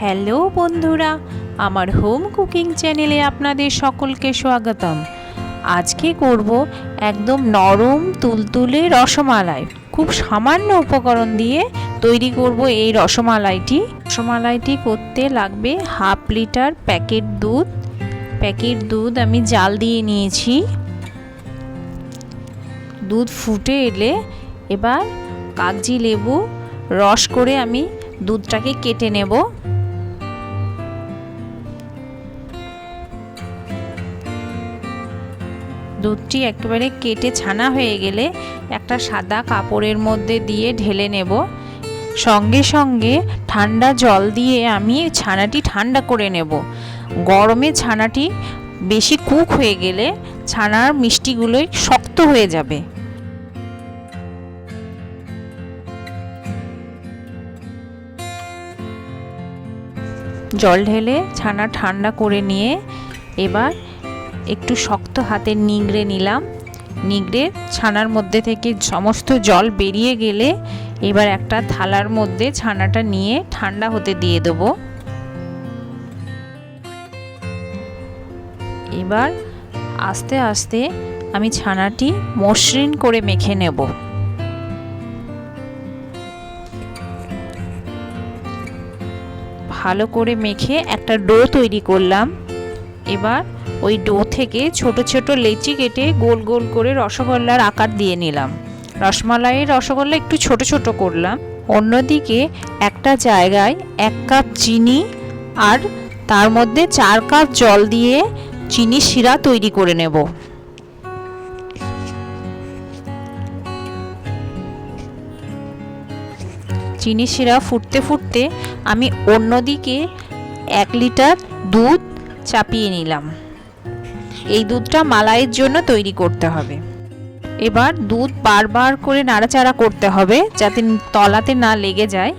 Hello বন্ধুরা, আমার home cooking চ্যানেলে আপনাদের সকলকে স্বাগতম। আজকে করব একদম নরম তুলতুলে রসমালাই। খুব সামান্য উপকরণ দিয়ে তৈরি করব এই রসমালাইটি। রসমালাইটি করতে লাগবে হাফ লিটার প্যাকেট দুধ। প্যাকেট দুধ আমি জাল দিয়ে নিয়েছি। দুধ ফুটে এলে এবার কাগজি লেবু রস করে আমি দুধটাকে কেটে নেব। দুধটি একেবারে কেটে ছানা হয়ে গেলে একটা সাদা কাপড়ের মধ্যে দিয়ে ঢেলে নেব। সঙ্গে সঙ্গে ঠান্ডা জল দিয়ে আমি ছানাটি ঠান্ডা করে নেব। গরমে ছানাটি বেশি কুক হয়ে গেলে ছানার মিষ্টিগুলোই শক্ত হয়ে যাবে। জল ঢেলে ছানা ঠান্ডা করে নিয়ে এবার একটু শক্ত হাতে নিংড়ে নিলাম। নিংড়ে ছানার মধ্যে থেকে সমস্ত জল বেরিয়ে গেলে এবার একটা থালার মধ্যে ছানাটা নিয়ে ঠান্ডা হতে দিয়ে দেবো। এবার আস্তে আস্তে আমি ছানাটি মসৃণ করে মেখে নেব। ভালো করে মেখে একটা ডো তৈরি করলাম। এবার ওই ডো থেকে ছোট ছোট লেচি কেটে গোল গোল করে রসগোল্লার আকার দিয়ে নিলাম। রসমালাইয়ের রসগোল্লা একটু ছোট ছোট করলাম। অন্যদিকে একটা জায়গায় এক কাপ চিনি আর তার মধ্যে চার কাপ জল দিয়ে চিনি শিরা তৈরি করে নেব। চিনি শিরা ফুটতে ফুটতে আমি অন্যদিকে এক লিটার দুধ চাপিয়ে নিলাম। এই দুধটা মালাইয়ের জন্য তৈরি করতে হবে। এবার দুধ বারবার করে নাড়াচাড়া করতে হবে যাতে তলাতে না লেগে যায়।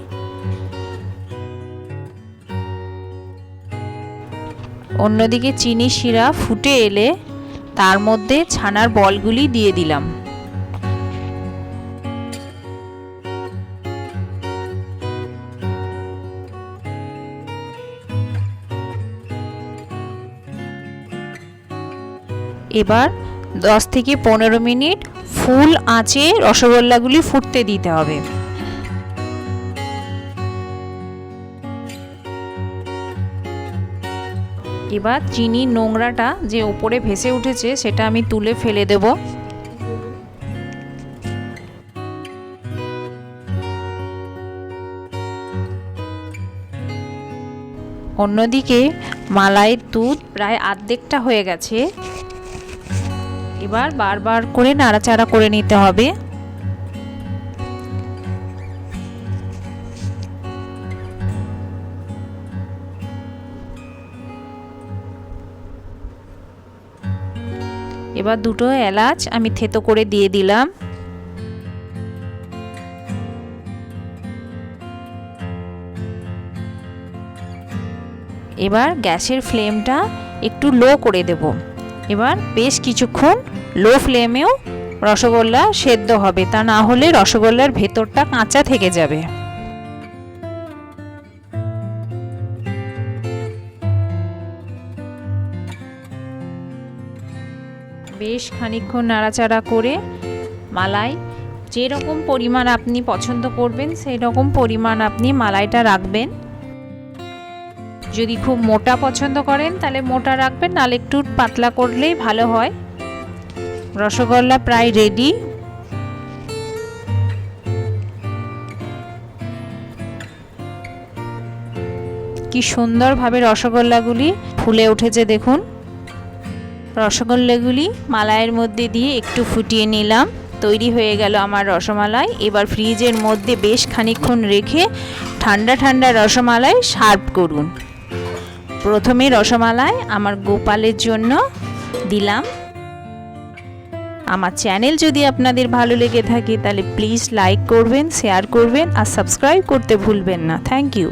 অন্যদিকে চিনি শিরা ফুটে এলে তার মধ্যে ছানার বলগুলি দিয়ে দিলাম। এবার দশ থেকে পনেরো মিনিট ফুল আঁচে রসগোল্লাগুলি ফুটতে দিতে হবে। এবার চিনি নোংরাটা যে উপরে ভেসে উঠেছে সেটা আমি তুলে ফেলে দেব। অন্যদিকে মালাইয়ের দুধ প্রায় আর্ধেকটা হয়ে গেছে। এবার বারবার করে নাড়াচাড়া করে নিতে হবে। এবার দুটো এলাচ আমি থেতো করে দিয়ে দিলাম। এবার গ্যাসের ফ্লেমটা একটু লো করে দেব। এবার বেশ কিছুক্ষণ লো ফ্লেমেও রসগোল্লা সেদ্ধ হবে, তা না হলে রসগোল্লার ভেতরটা কাঁচা থেকে যাবে। বেশ খানিক্ষণ নাড়াচাড়া করে মালাই, যেরকম পরিমাণ আপনি পছন্দ করবেন সেই রকম পরিমাণ আপনি মালাইটা রাখবেন। যদি খুব মোটা পছন্দ করেন, তাহলে মোটা রাখবেন, নাহলে একটু পাতলা করলেই ভালো হয়। রসগোল্লা প্রায় রেডি কি সুন্দরভাবে রসগোল্লাগুলি ফুলে উঠেছে দেখুন। রসগোল্লাগুলি মালাইয়ের মধ্যে দিয়ে একটু ফুটিয়ে নিলাম। তৈরি হয়ে গেল আমার রসমালাই। এবার ফ্রিজের মধ্যে বেশ খানিক্ষণ রেখে ঠান্ডা ঠান্ডা রসমালাই সার্ভ করুন। প্রথমে রসমালাই আমার গোপালের জন্য দিলাম। আমার চ্যানেল যদি আপনাদের ভালো লেগে থাকে তাহলে প্লিজ লাইক করবেন, শেয়ার করবেন আর সাবস্ক্রাইব করতে ভুলবেন না। Thank you.